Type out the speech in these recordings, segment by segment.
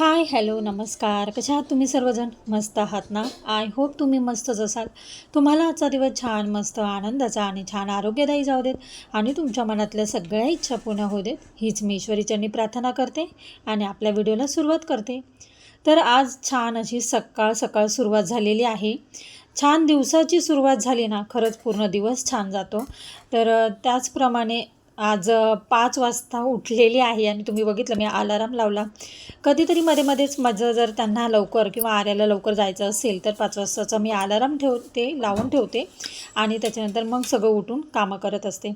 Hi hello नमस्कार. कशा आहात तुम्ही सर्वजण? मस्त आहात ना? आय होप तुम्ही मस्तच असाल तुम्हाला आजचा दिवस छान मस्त आनंदाचा आणि छान आरोग्यदायी जाऊ देत आणि तुमच्या मनातल्या सगळ्या इच्छा पूर्ण होऊ देत हीच मी ईश्वरीच्यांनी प्रार्थना करते आणि आपल्या व्हिडिओला सुरुवात करते. तर आज छान अशी सकाळ सकाळ सुरुवात झालेली आहे. छान दिवसाची सुरुवात झाली ना खरंच पूर्ण दिवस छान जातो. तर त्याचप्रमाणे आज पाच वाजता उठलेली आहे आणि तुम्ही बघितलं मी अलाराम लावला. कधीतरी मध्ये मध्येच माझं जर त्यांना लवकर किंवा आर्याला लवकर जायचं असेल तर पाच वाजताचा मी अलाराम ठेवते लावून ठेवते आणि त्याच्यानंतर मग सगळं उठून कामं करत असते.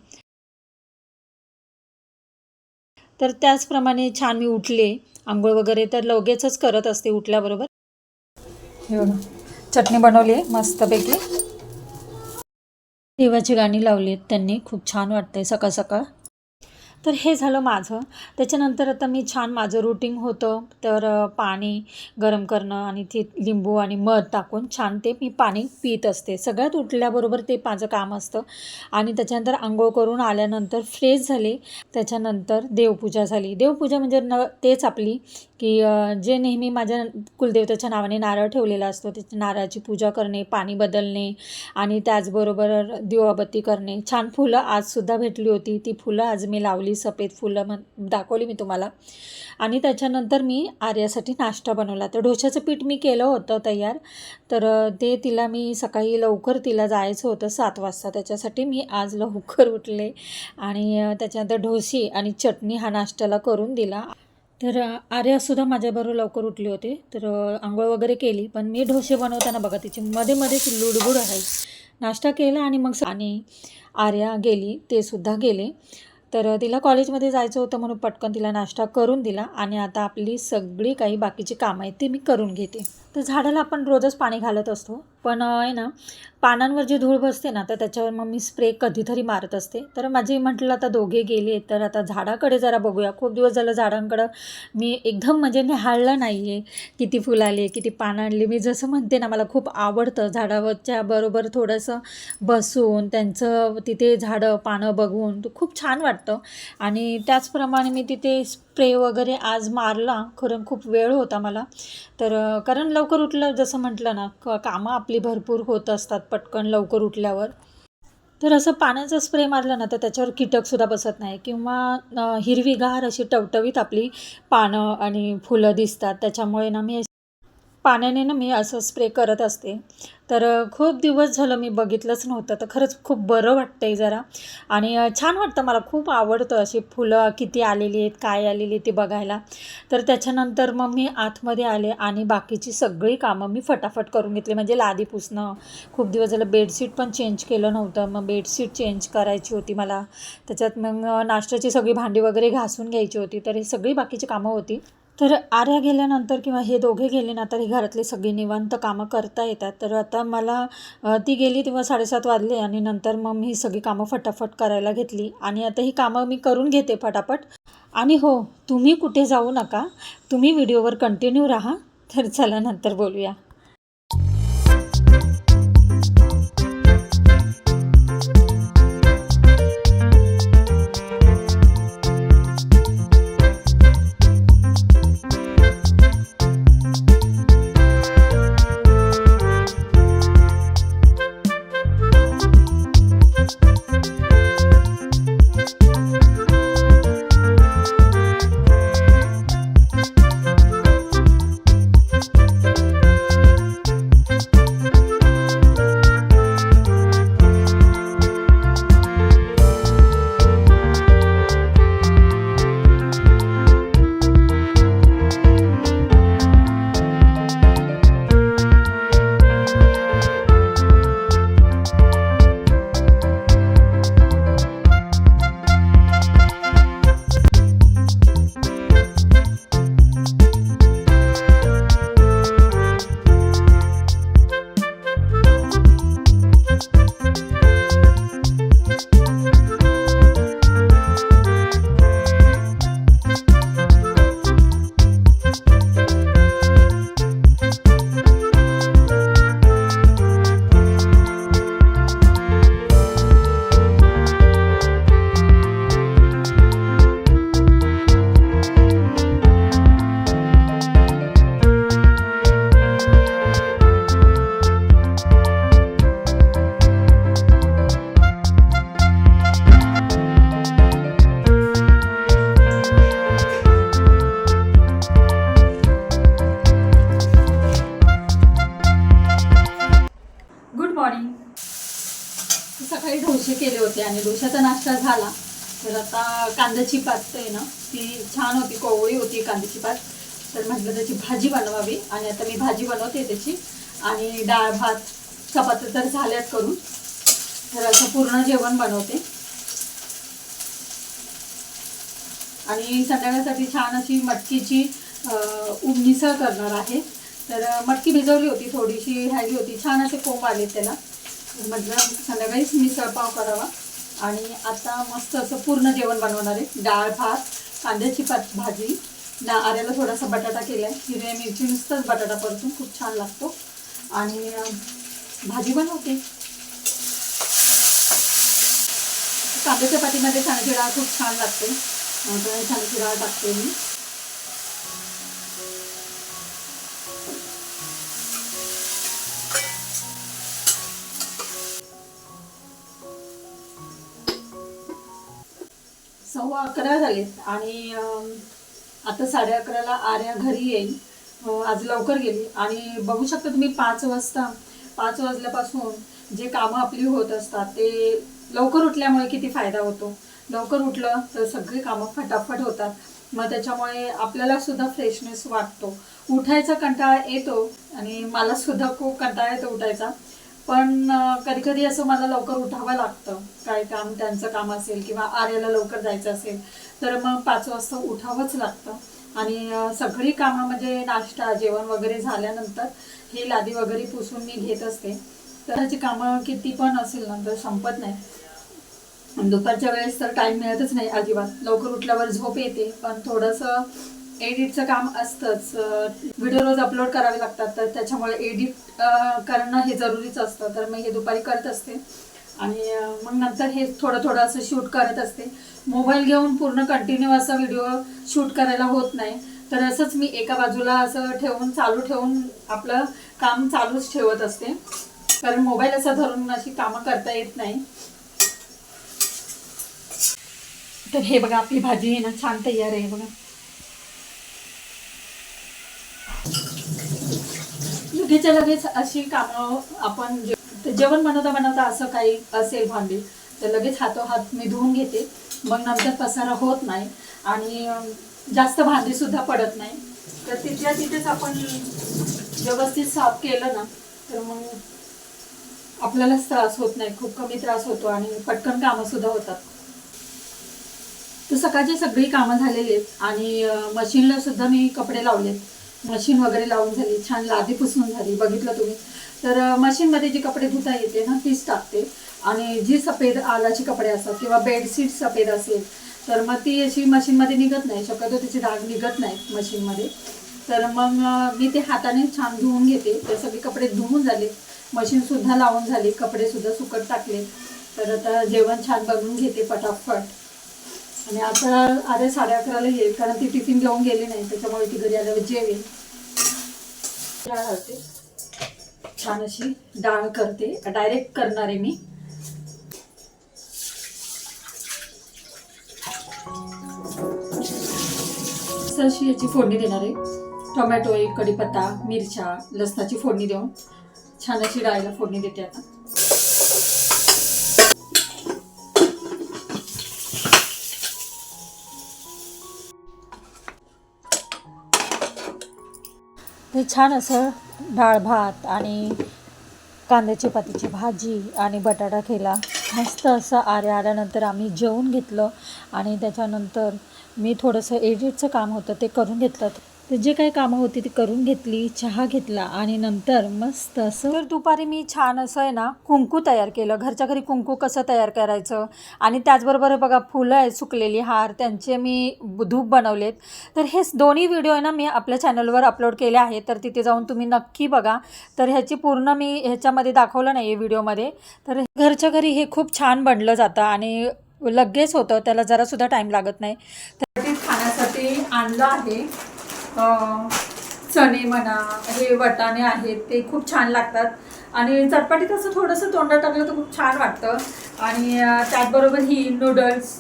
तर त्याचप्रमाणे छान मी उठले. आंघोळ वगैरे तर लगेचच करत असते उठल्याबरोबर. हे बघा चटणी बनवली आहे मस्तपैकी. देवाची गाणी लावली आहेत त्यांनी. खूप छान वाटते सकाळ सकाळ. तर हे झालं माझं. त्याच्यानंतर आता मी छान माझं रुटीन होतं. तर पाणी गरम करणं आणि ते लिंबू आणि मध टाकून छान ते मी पाणी पित असते. सगळ्यात उठल्याबरोबर ते माझं काम असतं. आणि त्याच्यानंतर आंघोळ करून आल्यानंतर फ्रेश झाले. त्याच्यानंतर देवपूजा झाली. देवपूजा म्हणजे न तेच आपली की जे नेहमी माझ्या कुलदेवतेच्या नावाने नारळ ठेवलेला असतो त्याच्या नारळाची पूजा करणे पाणी बदलणे आणि त्याचबरोबर दिवाबत्ती करणे. छान फुलं आजसुद्धा भेटली होती. ती फुलं आज मी लावली सफेद फुलं मग दाखवली मी तुम्हाला. आणि त्याच्यानंतर मी आर्यासाठी नाश्ता बनवला. तर ढोशाचं पीठ मी केलं होतं तयार. तर ते तिला मी सकाळी लवकर तिला जायचं होतं सात वाजता. त्याच्यासाठी मी आज लवकर उठले आणि त्याच्यानंतर ढोसी आणि चटणी हा नाश्त्याला करून दिला. तर आर्यासुद्धा माझ्याबरोबर लवकर उठली होती. तर आंघोळ वगैरे केली पण मी ढोसे बनवताना बघा तिची मध्ये मध्येच लुडबुड आहे. नाश्ता केला आणि मग आणि आर्या गेली ते सुद्धा गेले. तर तिला कॉलेजमध्ये जायचं होतं म्हणून पटकन तिला नाश्ता करून दिला आणि आता आपली सगळी काही बाकीची कामं आहेत ती मी करून घेते. तर झाडाला आपण रोजच पाणी घालत असतो. पण आहे ना पानांवर जी धूळ बसते ना तर त्याच्यावर मग मी स्प्रे कधीतरी मारत असते. तर माझी म्हटलं आता दोघे गेले तर आता झाडाकडे जरा बघूया. खूप दिवस झालं झाडांकडं मी एकदम म्हणजे निहाळलं नाही आहे किती फुलं आले किती पानं आणली. मी जसं म्हणते ना मला खूप आवडतं झाडावरच्या बरोबर थोडंसं बसून त्यांचं तिथे झाडं पानं बघून. खूप छान वाटतं. आणि त्याचप्रमाणे मी तिथे स्प्रे वगैरे आज मारला. खरं खूप वेळ होता मला. तर कारण लवकर उठलं जसं म्हटलं ना कामं आपली भरपूर होत असतात पटकन लवकर उठल्यावर. तर असं पाण्याचा स्प्रे मारला ना तर त्याच्यावर कीटकसुद्धा बसत नाही. किंवा हिरवीगार अशी टवटवीत आपली पानं आणि फुलं दिसतात. त्याच्यामुळे ना मी पाण्याने ना मी असं स्प्रे करत असते. तर खूप दिवस झालं मी बघितलंच नव्हतं. तर खरंच खूप बरं वाटतं आहे जरा. आणि छान वाटतं मला. खूप आवडतं अशी फुलं किती आलेली आहेत काय आलेली आहेत ते बघायला. तर त्याच्यानंतर मग मी आतमध्ये आले आणि बाकीची सगळी कामं मी फटाफट करून घेतली. म्हणजे लादी पुसणं. खूप दिवस झालं बेडशीट पण चेंज केलं नव्हतं. मग बेडशीट चेंज करायची होती मला. त्याच्यात मग नाश्त्याची सगळी भांडी वगैरे घासून घ्यायची होती. तर ही सगळी बाकीची कामं होती. तर आर्या गेल्यानंतर किंवा हे दोघे गेले ना तर ही घरातली सगळी निवांत कामं करता येतात. तर आता मला ती गेली तेव्हा साडेसात वाजले आणि नंतर मग मी ही सगळी कामं फटाफट करायला घेतली. आणि आता ही कामं मी करून घेते फटाफट. आणि हो तुम्ही कुठे जाऊ नका. तुम्ही व्हिडिओवर कंटिन्यू राहा. तर चला नंतर बोलूया. असा झाला. तर आता कांद्याची पात आहे ना ती छान होती कोवळी होती कांद्याची पात. तर म्हटलं त्याची भाजी बनवावी. आणि आता मी भाजी बनवते त्याची. आणि डाळ भात चपात्या तर झाल्यात करून. तर असं पूर्ण जेवण बनवते. आणि संध्याकाळसाठी छान अशी मटकीची अं, मिसळ करणार आहे. तर मटकी भिजवली होती थोडीशी राहिली होती. छान असे कोंब आले त्याला. म्हटलं संध्याकाळीच मिसळपाव करावा. आणि आता मस्त असं पूर्ण जेवण बनवणार आहे. डाळ भात कांद्याची पात भाजी. ना आऱ्याला थोडासा बटाटा केला आहे हिरव्या मिरची नुसताच बटाटा परतून खूप छान लागतो. आणि भाजी बनवते. कांद्याच्या पातीमध्ये चण्याची डाळ खूप छान लागते. अं, डाळ टाकते मी. अकरा झालेत. आणि आता साडे अकराला आर्या घरी येईल. आज लवकर गेली. आणि बघू शकता तुम्ही पाच वाजता पाच वाजल्यापासून जे कामं आपली होत असतात ते लवकर उठल्यामुळे किती फायदा होतो. लवकर उठलं तर सगळी कामं फटाफट होतात. मग त्याच्यामुळे आपल्याला सुद्धा फ्रेशनेस वाटतो. उठायचा कंटाळा येतो. आणि मला सुद्धा खूप कंटाळा येतो उठायचा. पण कधी कधी असं मला लवकर उठावं लागतं. काय काम त्यांचं काम असेल किंवा आर्याला लवकर जायचं असेल तर मग पाच वाजता उठावंच लागतं. आणि सगळी कामं म्हणजे नाश्ता जेवण वगैरे झाल्यानंतर ही लादी वगैरे पुसून मी घेत असते. तर त्याची कामं किती पण असेल ना तर संपत नाही. दुपारच्या वेळेस तर टाईम मिळतच नाही अजिबात. लवकर उठल्यावर झोप येते पण थोडंसं एडिटचं काम असतंच. व्हिडिओ रोज अपलोड करावे लागतात तर त्याच्यामुळे एडिट करणं हे जरुरीच असतं. तर मी हे दुपारी करत असते. आणि मग नंतर हे थोडं थोडं असं शूट करत असते. मोबाईल घेऊन पूर्ण कंटिन्यू असा व्हिडिओ शूट करायला होत नाही. तर असंच मी एका बाजूला असं ठेवून चालू ठेवून आपलं काम चालूच ठेवत असते. कारण मोबाईल असा धरून अशी कामं करता येत नाही. तर हे बघा आपली भाजी आहे ना छान तयार आहे बघा. लगेचच्या लगेच अशी कामं आपण जे- जेवण बनवता बनवता असं काही असेल भांडी तर लगेच हातोहात मी धुवून घेते. मग नंतर पसारा होत नाही आणि अं, जास्त भांडी सुद्धा पडत नाही. तर तिथल्या तिथेच आपण व्यवस्थित साफ केलं ना तर मग आपल्यालाच त्रास होत नाही. खूप कमी त्रास होतो आणि पटकन कामं सुद्धा होतात. तर सकाळची सगळी कामं झालेली आहेत आणि अं, मशीनला सुद्धा मी कपडे लावलेत. मशीन वगैरे लावून झाली छान लादी पुसून झाली बघितलं तुम्ही. तर मशीनमध्ये जी कपडे धुता येते ना तीच टाकते. आणि जी सफेद आलाची कपडे असतात किंवा बेडशीट सफेद असेल तर मग ती अशी मशीनमध्ये निघत नाही. शक्यतो तिचे डाग निघत नाहीत मशीनमध्ये. तर मग मी ते हाताने छान धुवून घेते. ते सगळे कपडे धुवून झाले. मशीनसुद्धा लावून झाली. कपडेसुद्धा सुकट टाकले. तर आता जेवण छान बनवून घेते पटापट. आणि आता अरे साडे अकराला येईल कारण ती टिफिन घेऊन गेली नाही त्याच्यामुळे ती घरी आल्यावर जेवेल. डाळ घालते छान अशी डाळ करते. डायरेक्ट करणार आहे मी. अशी याची फोडणी देणार आहे. टोमॅटो एक कढीपत्ता मिरच्या लसणाची फोडणी देऊन. छान अशी डाळीला फोडणी देते आता. ते छान असं डाळ भात आणि कांद्याची पातीची भाजी आणि बटाटा केला. मस्त असं आऱ्या आल्यानंतर आम्ही जेवून घेतलं आणि त्याच्यानंतर मी थोडंसं एडिटचं काम होतं ते करून घेतलं. जे काही कामं होती ती करून घेतली चहा घेतला आणि नंतर मस्त असं तर दुपारी मी छान असं आहे ना कुंकू तयार केलं. घरच्या घरी कुंकू कसं तयार करायचं? आणि त्याचबरोबर बघा फुलं आहेत सुकलेली हार त्यांचे मी धूप बनवलेत. तर हे दोन्ही व्हिडिओ आहे ना मी आपल्या चॅनलवर अपलोड केले आहेत. तर तिथे जाऊन तुम्ही नक्की बघा. तर ह्याची पूर्ण मी ह्याच्यामध्ये दाखवलं नाही आहे व्हिडिओमध्ये तर घरच्या घरी हे खूप छान बनलं जातं आणि लगेच होतं त्याला जरासुद्धा टाईम लागत नाही. तर खाण्यासाठी आणलं आहे. चणे म्हणा हे वटाणे आहेत ते खूप छान लागतात. आणि चटपटीत असं थोडंसं तोंडात टाकलं तर खूप छान वाटतं. आणि त्याचबरोबर ही नूडल्स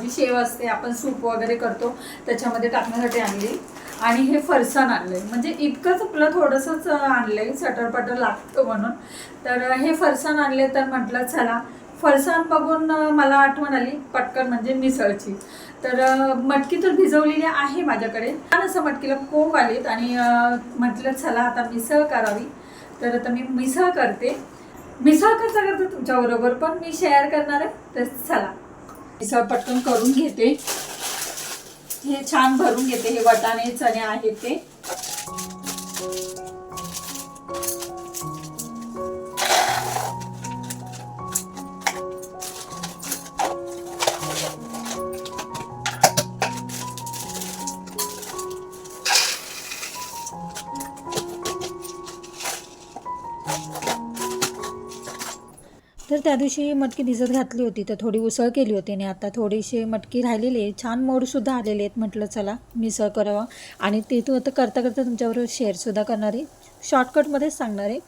जी शेव असते आपण सूप वगैरे करतो त्याच्यामध्ये टाकण्यासाठी आणली. आणि हे फरसाण आहे म्हणजे इतकंच आपलं थोडंसंच आणलं आहे सटरपटर लागतं म्हणून. तर हे फरसाण आणले तर म्हटलं चला फरसाण बघून मला आठवण आली पटकन म्हणजे मिसळची. तर मटकी तर भिजवलेली आहे माझ्याकडे. छान असं मटकीला कोंब आलीत आणि म्हटलं चला आता मिसळ करावी. तर आता मी मिसळ करते. मिसळ करता करता तुमच्याबरोबर पण मी शेअर करणार आहे. तर चला. मिसळ पटकन करून घेते. हे छान भरून घेते हे वटाणे चणे आहेत ते. त्या दिवशी मटकी भिजत घातली होती तर थोडी उसळ केली होती आणि आता थोडीशी मटकी राहिलेली आहे. छान मोडसुद्धा आलेले आहेत म्हटलं चला मिसळ करावं. आणि ते तू आता करता करता तुमच्याबरोबर शेअरसुद्धा करणार आहे. शॉर्टकटमध्येच सांगणार आहे.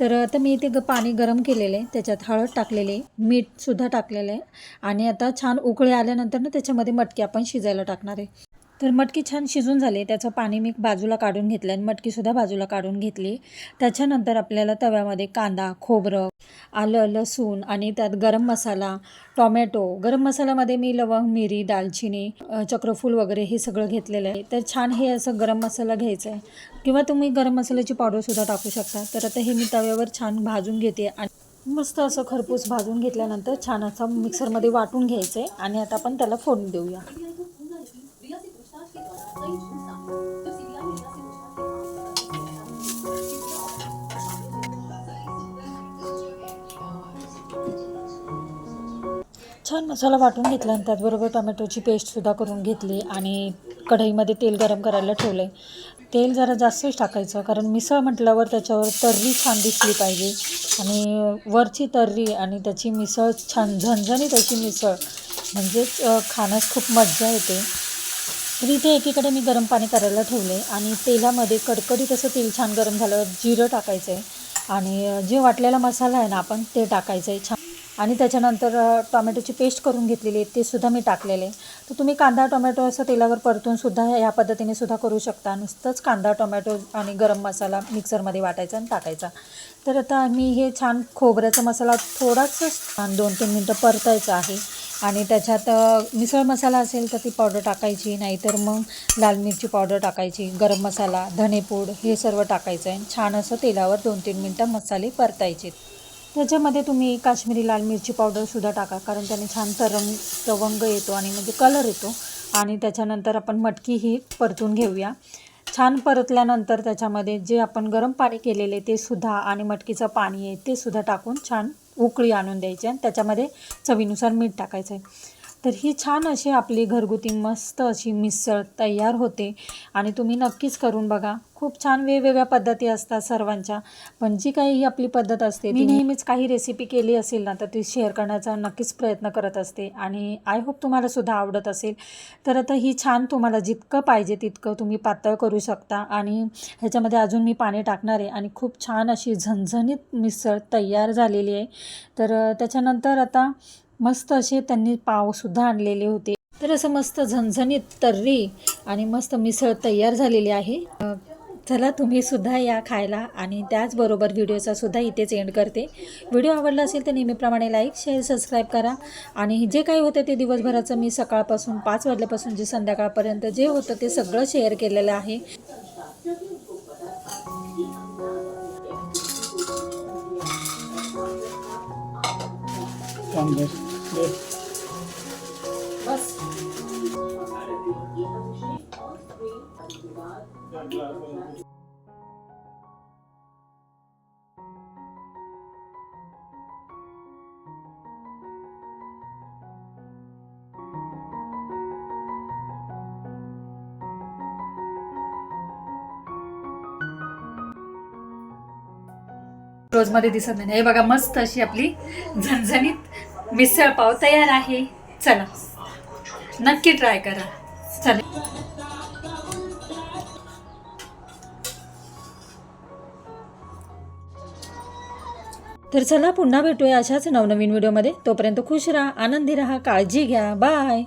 तर आता मी इथे ग पाणी गरम केलेलं आहे त्याच्यात हळद टाकलेली आहे मीठसुद्धा टाकलेलं आहे. आणि आता छान उकळी आल्यानंतर ना त्याच्यामध्ये मटकी आपण शिजायला टाकणार आहे. तर मटकी छान शिजून झाली. त्याचं पाणी मी बाजूला काढून घेतलं आणि मटकीसुद्धा बाजूला काढून घेतली. त्याच्यानंतर आपल्याला तव्यामध्ये कांदा खोबरं आलं लसूण आणि त्यात गरम मसाला टॉमॅटो गरम मसाल्यामध्ये मी लवंग मिरी दालचिनी चक्रफूल वगैरे हे सगळं घेतलेलं आहे. तर छान हे असं गरम मसाला घ्यायचा आहे. किंवा तुम्ही गरम मसाल्याची पावडरसुद्धा टाकू शकता. तर आता हे मी तव्यावर छान भाजून घेते आणि मस्त असं खरपूस भाजून घेतल्यानंतर छान असं मिक्सरमध्ये वाटून घ्यायचं आहे. आणि आता आपण त्याला फोडून देऊया. छान मसाला वाटून घेतला आणि त्याचबरोबर टोमॅटोची पेस्टसुद्धा करून घेतली आणि कढईमध्ये तेल गरम करायला ठेवलं आहे तेल जरा जास्तच टाकायचं कारण मिसळ म्हटल्यावर त्याच्यावर तर्री छान दिसली पाहिजे. आणि वरची तर्री आणि त्याची मिसळ छान झणझणी त्याची मिसळ म्हणजेच खाण्यास खूप मज्जा येते. तर इथे एकीकडे मी गरम पाणी करायला ठेवले आणि तेलामध्ये कडकडीत असं तेल छान गरम झालं जिरं टाकायचं आहे आणि जे वाटलेला मसाला आहे ना आपण ते टाकायचं आहे छान. आणि त्याच्यानंतर टोमॅटोची पेस्ट करून घेतलेली आहे ते सुद्धा मी टाकलेले तर तुम्ही कांदा टोमॅटो असं तेलावर परतून सुद्धा या पद्धतीने सुद्धा करू शकता. नुसतंच कांदा टोमॅटो आणि गरम मसाला मिक्सरमध्ये वाटायचा आणि टाकायचा. तर आता मी हे छान खोबऱ्याचा मसाला थोडासा छान दोन तीन मिनटं परतायचं आहे. आणि त्याच्यात मिसळ मसाला असेल तर ती पावडर टाकायची नाहीतर मग लाल मिरची पावडर टाकायची गरम मसाला धनेपूड हे सर्व टाकायचं आहे. छान असं तेलावर दोन तीन मिनटं मसाले परतायचे. त्याच्यामध्ये तुम्ही काश्मीरी लाल मिरची पावडरसुद्धा टाका कारण त्याने छान तरंग तवंग येतो आणि म्हणजे कलर येतो. आणि त्याच्यानंतर आपण मटकी ही परतून घेऊया. छान परतल्यानंतर त्याच्यामध्ये जे आपण गरम पाणी केलेले ते सुद्धा आणि मटकीचं पाणी आहे ते सुद्धा टाकून छान उकळी आणून द्यायची आणि त्याच्यामध्ये चवीनुसार मीठ टाकायचं आहे. तर ही छान अशी आपली घरगुती मस्त अशी मिसळ तयार होते. आणि तुम्ही नक्कीच करून बघा. खूप छान वेगवेगळ्या पद्धती असतात सर्वांच्या. पण जी काही ही आपली पद्धत असते मी नेहमीच काही रेसिपी केली असेल ना तर ती शेअर करण्याचा नक्कीच प्रयत्न करत असते. आणि आय होप तुम्हाला सुद्धा आवडत असेल. तर आता ही छान तुम्हाला जितकं पाहिजे तितकं तुम्ही पातळ करू शकता. आणि ह्याच्यामध्ये अजून मी पाणी टाकणार आहे. आणि खूप छान अशी झणझणीत मिसळ तयार झालेली आहे. तर त्याच्यानंतर आता मस्त असे त्यांनी पावसुद्धा आणलेले होते. तर असं मस्त झणझणीत तर्री आणि मस्त मिसळ तयार झालेली आहे. चला तुम्ही सुद्धा या खायला आणि त्याचबरोबर व्हिडिओचा सुद्धा इथेच एंड करते. व्हिडिओ आवडला असेल तर नेहमीप्रमाणे लाईक शेअर सबस्क्राईब करा. आणि जे काही होतं ते दिवसभराचं मी सकाळपासून पाच वाजल्यापासून जे संध्याकाळपर्यंत जे होतं ते सगळं शेअर केलेलं आहे. बस रोजमध्ये दिसत नाही. हे बघा मस्त अशी आपली झणझणीत मिसळ पाव तयार आहे. चला. नक्की ट्राय करा. चला. तर चला पुन्हा भेटूया अशाच नवनवीन व्हिडिओमध्ये. तोपर्यंत खुश राहा आनंदी राहा काळजी घ्या. बाय